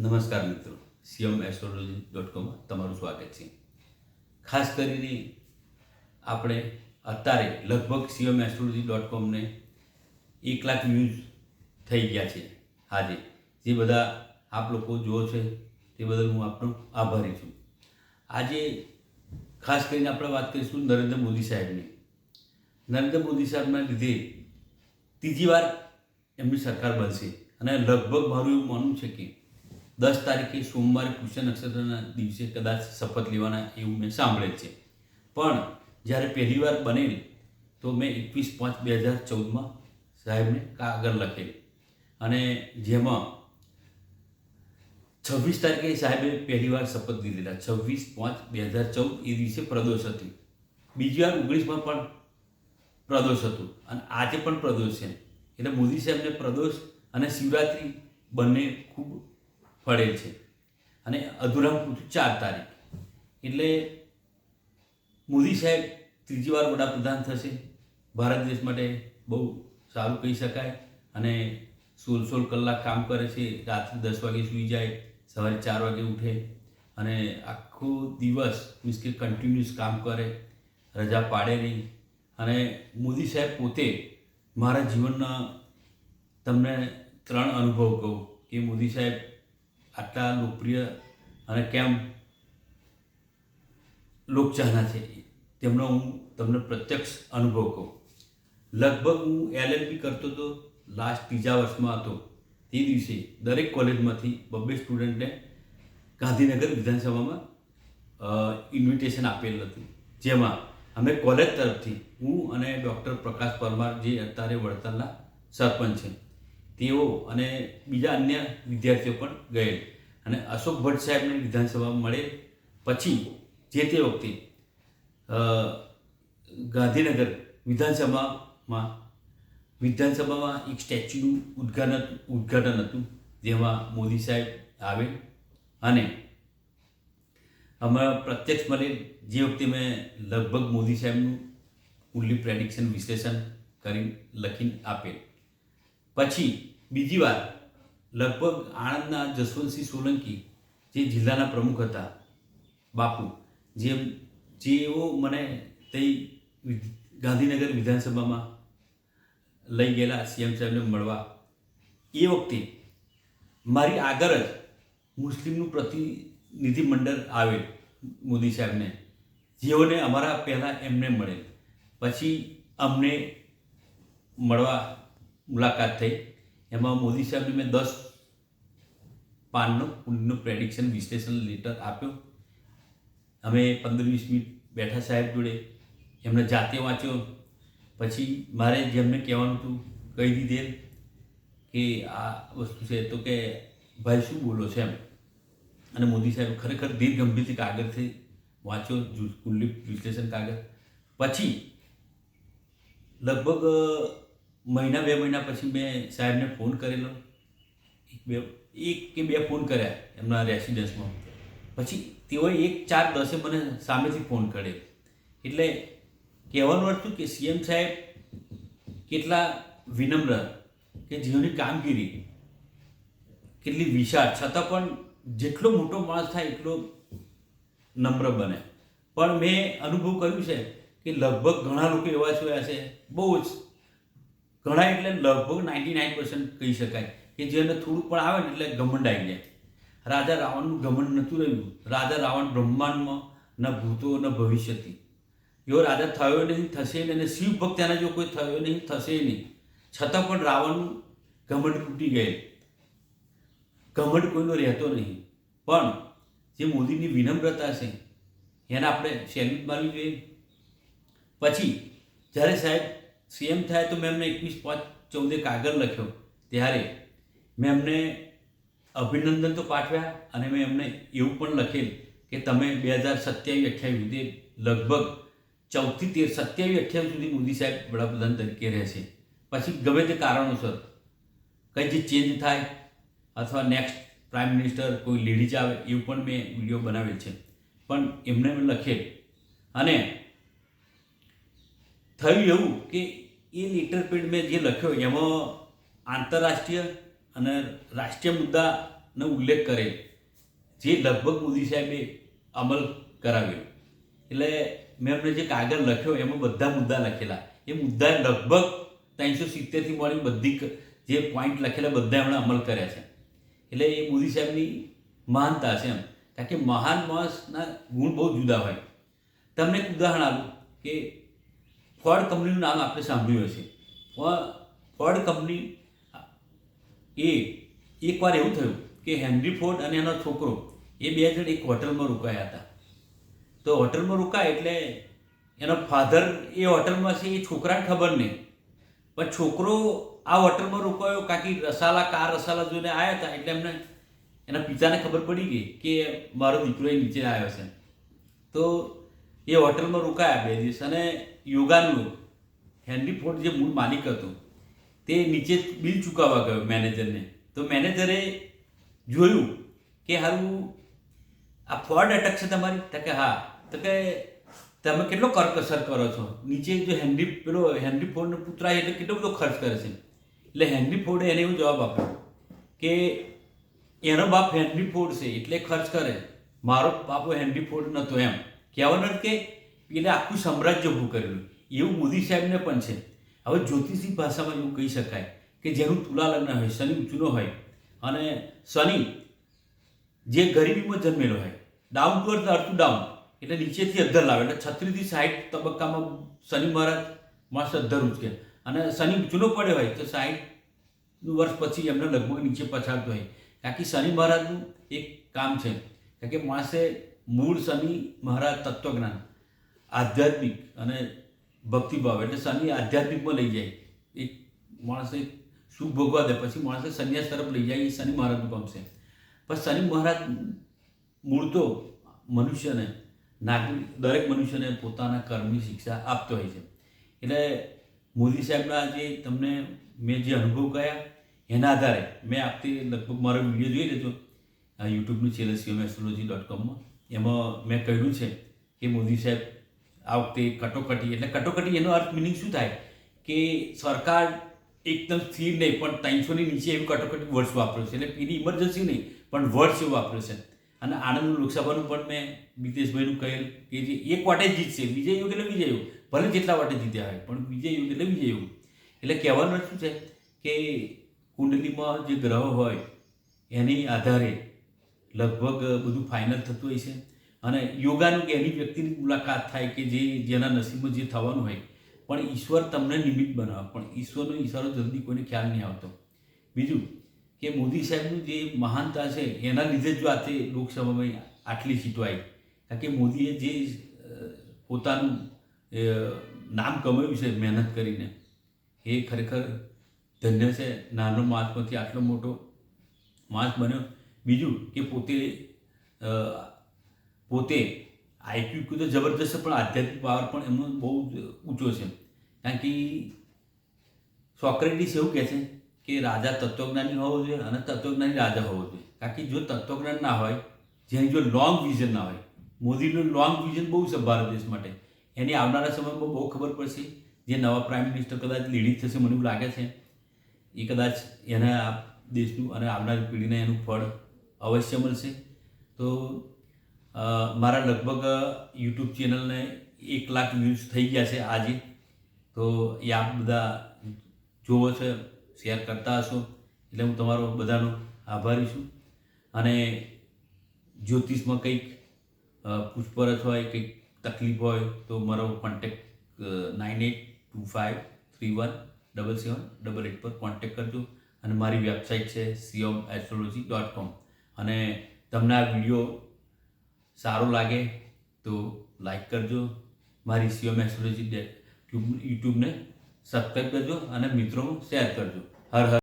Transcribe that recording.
નમસ્કાર મિત્રો. CM astrology dot કોમમાં તમારું સ્વાગત છે. ખાસ કરીને આપણે અત્યારે લગભગ સીએમ એસ્ટ્રોલોજી ડોટ કોમને એક લાખ વ્યૂઝ થઈ ગયા છે આજે. જે બધા આપ લોકો જુઓ છે તે બદલ હું આપનો આભારી છું. આજે ખાસ કરીને આપણે વાત કરીશું નરેન્દ્ર મોદી સાહેબની. નરેન્દ્ર મોદી સાહેબના લીધે ત્રીજી વાર એમની સરકાર બનશે. અને લગભગ મારું એવું માનવું છે કે દસ તારીખે સોમવારે પુષ્ય નક્ષત્રના દિવસે કદાચ શપથ લેવાના એવું મેં સાંભળેલ છે. પણ જ્યારે પહેલી વાર બનેલ, તો મેં એકવીસ પાંચ બે હજાર ચૌદમાં સાહેબને કાગળ લખેલી. અને જેમાં છવ્વીસ તારીખે સાહેબે પહેલી વાર શપથ લીધેલા. છવ્વીસ પાંચ બે હજાર ચૌદ એ દિવસે પ્રદોષ હતી. બીજી વાર ઓગણીસમાં પણ પ્રદોષ હતું. અને આજે પણ પ્રદોષ છે. એટલે મોદી સાહેબને પ્રદોષ અને શિવરાત્રિ બંને ખૂબ પડેલ છે. અને અધૂરામ ચાર તારીખ. એટલે મોદી સાહેબ ત્રીજી વાર વડાપ્રધાન થશે. ભારત દેશ માટે બહુ સારું કહી શકાય. અને સોળ સોળ કલાક કામ કરે છે. રાત્રે દસ વાગે સૂઈ જાય, સવારે ચાર વાગે ઉઠે. અને આખો દિવસ મીન્સ કે કન્ટિન્યુઅસ કામ કરે, રજા પાડે નહીં. અને મોદી સાહેબ પોતે મારા જીવનના તમને ત્રણ અનુભવ કહું કે મોદી સાહેબ આટલા લોકપ્રિય અને કેમ લોકચાહના છે તેમનો હું તમને પ્રત્યક્ષ અનુભવ કહું. લગભગ હું એલએલબી કરતો હતો લાસ્ટ ત્રીજા વર્ષમાં હતો. તે દિવસે દરેક કોલેજમાંથી બબ્બે સ્ટુડન્ટને ગાંધીનગર વિધાનસભામાં ઇન્વિટેશન આપેલ હતું. જેમાં અમે કોલેજ તરફથી હું અને ડૉક્ટર પ્રકાશ પરમાર જે અત્યારે વડતાલના સરપંચ છે. તેઓ અને બીજા અન્ય વિદ્યાર્થીઓ પણ ગયેલ. અને અશોક ભટ્ટ સાહેબને વિધાનસભામાં મળે પછી જે તે વખતે ગાંધીનગર વિધાનસભામાં વિધાનસભામાં એક સ્ટેચ્યુનું ઉદ્ઘાટન ઉદ્ઘાટન હતું, જેમાં મોદી સાહેબ આવે. અને અમારા પ્રત્યક્ષ મને જે વખતે મેં લગભગ મોદી સાહેબનું ઉલ્લી પ્રેડિક્શન વિશ્લેષણ કરી, લખીને આપેલ. પછી બીજી વાર લગભગ આણંદના જસવંતસિંહ સોલંકી, જે જિલ્લાના પ્રમુખ હતા, બાપુ જે જેઓ મને તે ગાંધીનગર વિધાનસભામાં લઈ ગયેલા સીએમ સાહેબને મળવા, એ વખતે મારી આગળ જ મુસ્લિમનું પ્રતિનિધિ મંડળ આવેલ મોદી સાહેબને, જેઓને અમારા પહેલાં એમને મળેલ. પછી અમને મળવા મુલાકાત થઈ. એમાં મોદી સાહેબને મેં દસ પાનનો કુંડનું પ્રેડિક્શન વિશ્લેષણ લેટર આપ્યો. અમે પંદર વીસ મિનિટ બેઠા સાહેબ જોડે. એમને જાતે વાંચ્યો. પછી મારે જેમને કહેવાનું હતું, કહી દીધેલ કે આ વસ્તુ છે તો કે, ભાઈ, શું બોલો છે? એમ. અને મોદી સાહેબ ખરેખર ધીર ગંભીરથી કાગળથી વાંચ્યો કુલ્લી વિશ્લેષણ કાગળ. પછી લગભગ મહિના, બે મહિના પછી મેં સાહેબને ફોન કરેલો. એક, બે, એક કે બે ફોન કર્યા એમના રેસિડન્સમાં પછી તેઓએ એક ચાર દસે મને સામેથી ફોન કરે. એટલે કહેવાનું હતું કે સીએમ સાહેબ કેટલા વિનમ્ર કે જેઓની કામગીરી કેટલી વિશાળ. છતાં પણ જેટલો મોટો માણસ થાય એટલો નમ્ર બને. પણ મેં અનુભવ કર્યું છે કે લગભગ ઘણા લોકો એવા જોયા છે. બહુ જ ઘણા એટલે લગભગ નાઇન્ટી નાઇન પર્સન્ટ કહી શકાય કે જેને થોડુંક પણ આવે ને એટલે ઘમંડ આવી જાય. રાજા રાવણનું ઘમંડ નહોતું રહ્યું. રાજા રાવણ બ્રહ્માંડમાં, ન ભૂતો, ન ભવિષ્યથી. એવો રાજા થયો નહીં, થશે નહીં અને શિવ ભક્ત એના જો કોઈ થયો નહીં, થશે નહીં. છતાં પણ રાવણનું ઘમંડ તૂટી ગયેલ. ઘમંડ કોઈનો રહેતો નહીં. પણ જે મોદીની વિનમ્રતા છે, એને આપણે સેલ્યુટ મારવી જોઈએ. પછી જ્યારે સાહેબ સીએમ થાય તો મેં એમને એકવીસ પાંચ ચૌદે કાગળ લખ્યો. ત્યારે મેં એમને અભિનંદન તો પાઠવ્યા અને મેં એમને એવું પણ લખેલ કે તમે બે હજાર સત્યાવીસ અઠ્યાવીસ સુધી લગભગ ચૌદથી તેર, સત્યાવીસ અઠ્યાવીસ સુધી મોદી સાહેબ વડાપ્રધાન તરીકે રહેશે. પછી ગમે તે કારણોસર કંઈ જે ચેન્જ થાય અથવા નેક્સ્ટ પ્રાઇમ મિનિસ્ટર કોઈ લેડીઝ આવે એવું પણ મેં વીડિયો બનાવેલ છે. પણ એમને મેં લખેલ. અને થયું એવું કે એ લેટર પેડ મેં જે લખ્યો, એમાં આંતરરાષ્ટ્રીય અને રાષ્ટ્રીય મુદ્દાનો ઉલ્લેખ કરે જે લગભગ મોદી સાહેબે અમલ કરાવ્યો. એટલે મેં એમને જે કાગળ લખ્યો, એમાં બધા મુદ્દા લખેલા. એ મુદ્દા લગભગ ત્રણસો સિત્તેરથી મળી બધી જે પોઈન્ટ લખેલા, બધા એમણે અમલ કર્યા છે. એટલે એ મોદી સાહેબની મહાનતા છે એમ. કારણ કે મહાન માણસના ગુણ બહુ જુદા હોય. તમને એક ઉદાહરણ આપું કે ફોર્ડ કંપનીનું નામ આપણે સાંભળ્યું હશે. ફો- ફોર્ડ કંપની એ એકવાર એવું થયું કે હેનરી ફોર્ડ અને એનો છોકરો એ બે જણ એક હોટલમાં રોકાયા હતા. તો હોટલમાં રોકાય એટલે એનો ફાધર એ હોટલમાં છે, એ છોકરાને ખબર નહીં. પણ છોકરો આ હોટલમાં રોકાયો કાકી રસાલા, કાર રસાલા જોઈને આવ્યા હતા એટલે એમને એના પિતાને ખબર પડી ગઈ કે મારો દીકરો એ નીચે આવ્યો છે. તો એ હોટલમાં રોકાયા બે દિવસ અને યોગાનું હેનરી ફોર્ડ જે મૂળ માલિક હતો, તે નીચે બિલ ચૂકવવા ગયો મેનેજરને. તો મેનેજરે જોયું કે હારું, આ ફોર્ડ અટક છે તમારી? તો કે હા. તો કે તમે કેટલો કરકસર કરો છો? નીચે જો હેનરી પેલો હેનરી ફોર્ડનો પુત્ર એટલે કેટલો બધો ખર્ચ કરે છે. એટલે હેનરી ફોર્ડે એને એવો જવાબ આપ્યો કે એનો બાપ હેનરી ફોર્ડ છે, એટલે ખર્ચ કરે. મારો બાપો હેનરી ફોર્ડ નહોતો એમ. કહેવાનું કે એને આખું સામ્રાજ્ય ઊભું કરેલું. એવું મોદી સાહેબને પણ છે. હવે જ્યોતિષી ભાષામાં એવું કહી શકાય કે જેનું તુલા લગ્ન હોય, શનિ ઊંચુનો હોય અને શનિ જે ગરીબીમાં જન્મેલો હોય. Down to earth earth down એટલે નીચેથી અધર લાવે. એટલે છત્રીસથી સાઠ તબક્કામાં શનિ મહારાજ માણસ અધર ઉચકે. અને શનિ ચૂનો પડ્યો હોય તો સાઠ વર્ષ પછી એમને લગભગ નીચે પછાડતો હોય. કારણ કે શનિ મહારાજનું એક કામ છે. કારણ કે માણસે મૂળ શનિ મહારાજ તત્વજ્ઞાન. આધ્યાત્મિક અને ભક્તિભાવ એટલે શનિ આધ્યાત્મિકમાં લઈ જાય. એક માણસે સુખ ભોગવા દે, પછી માણસે સંન્યાસ તરફ લઈ જાય, એ શનિ મહારાજનું કામ છે. પણ શનિ મહારાજ મૂળ તો મનુષ્યને, નાગરિક, દરેક મનુષ્યને પોતાના કર્મની શિક્ષા આપતો હોય છે. એટલે મોદી સાહેબના જે તમને મેં જે અનુભવ કયા એના આધારે મેં આપતી લગભગ મારો વીડિયો જોઈ લેજો યુટ્યુબનું ચેનલ સીએમ એસ્ટ્રોલોજી ડોટ કોમમાં એમાં મેં કહ્યું છે કે મોદી સાહેબ આ વખતે કટોકટી, એટલે કટોકટી એનો અર્થ મિનિંગ શું થાય? કે સરકાર એકદમ સ્થિર નહીં, પણ ત્રણસોની નીચે એવી કટોકટી વર્ષ વાપર્યો છે. એટલે એની ઇમરજન્સી નહીં, પણ વર્ષ એવું વાપર્યો છે. અને આણંદ લોકસભાનું પણ મેં મિતેશભાઈનું કહેલ કે જે એક વાટે જીતશે. વિજય યોગ એટલે વિજય યોગ. ભલે જેટલા વાટે જીત્યા હોય, પણ વિજય યોગ એટલે વિજય યોગ. એટલે કહેવાનું શું છે? કે કુંડલીમાં જે ગ્રહ હોય, એની આધારે લગભગ બધું ફાઇનલ થતું હોય છે. અને યોગાનું કે એની વ્યક્તિની મુલાકાત થાય કે જે જેના નસીબમાં જે થવાનું હોય, પણ ઈશ્વર તમને નિમિત્ત બનાવે. પણ ઈશ્વરનો ઈશારો જલ્દી કોઈને ખ્યાલ નહીં આવતો. બીજું કે મોદી સાહેબનું જે મહાનતા છે, એના લીધે જ જો આજે લોકસભામાં આટલી સીટો આવી. કારણ કે મોદીએ જે પોતાનું નામ કમાયું છે મહેનત કરીને, એ ખરેખર ધન્ય છે. નાનો માસમાંથી આટલો મોટો માસ બન્યો. બીજું કે પોતે પોતે આઈક્યુ તો જબરદસ્ત પણ આધ્યાત્મિક પાવર પણ એમનો બહુ ઊંચો છે. કારણ કે સોક્રેટિસ એવું કહે છે કે રાજા તત્વજ્ઞાની હોવો જોઈએ અને તત્વજ્ઞાની રાજા હોવો જોઈએ. કારણ કે જો તત્વજ્ઞાન ના હોય, જેની જો લોંગ વિઝન ના હોય, મોદીનું લોંગ વિઝન બહુ છે ભારત દેશ માટે. એની આવનારા સમયમાં બહુ ખબર પડશે, જે નવા પ્રાઇમ મિનિસ્ટર કદાચ લીડી થશે મને એવું લાગે છે. એ કદાચ એના દેશનું અને આવનારી પેઢીને એનું ફળ અવશ્ય મળશે. તો મારા લગભગ યુટ્યુબ ચેનલને એક લાખ વ્યૂઝ થઈ ગયા છે આજે. તો એ આપ બધા જોવો છો, શેર કરતા હશો. એટલે હું તમારો બધાનો આભારી છું. અને જ્યોતિષમાં કંઈક પૂછપરછ હોય, કંઈક તકલીફ હોય, તો મારો contact nine eight two five three one double seven double eight પર કોન્ટેક્ટ કરજો. અને મારી વેબસાઇટ છે સીઓમ એસ્ટ્રોલોજી ડોટ કોમ અને તમને આ વીડિયો સારો લાગે તો લાઈક કરજો. મારી સીઓમ એસ્ટ્રોલોજી યુટ્યુબને સબસ્ક્રાઈબ કરજો અને મિત્રોનું શેર કરજો. હર હર.